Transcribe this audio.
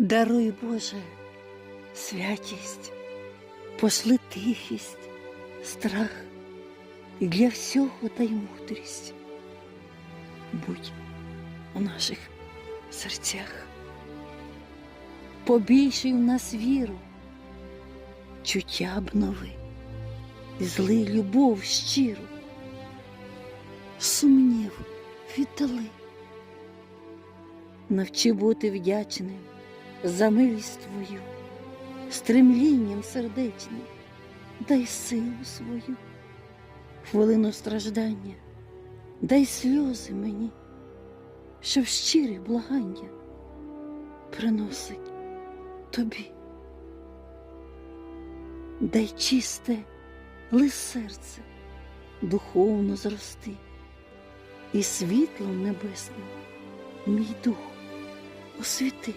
Даруй, Боже, святість, пошли тихість, страх і для всього дай мудрість. Будь у наших серцях. Побільший в нас віру, чуття обнови, зли любов щиру, сумнів віддали. Навчи бути вдячним за милість твою, стремлінням сердечним, дай силу свою, хвилину страждання, дай сльози мені, щоб щирі благання приносить тобі. Дай чисте лиш серце духовно зрости, і світлом небесним мій дух освіти.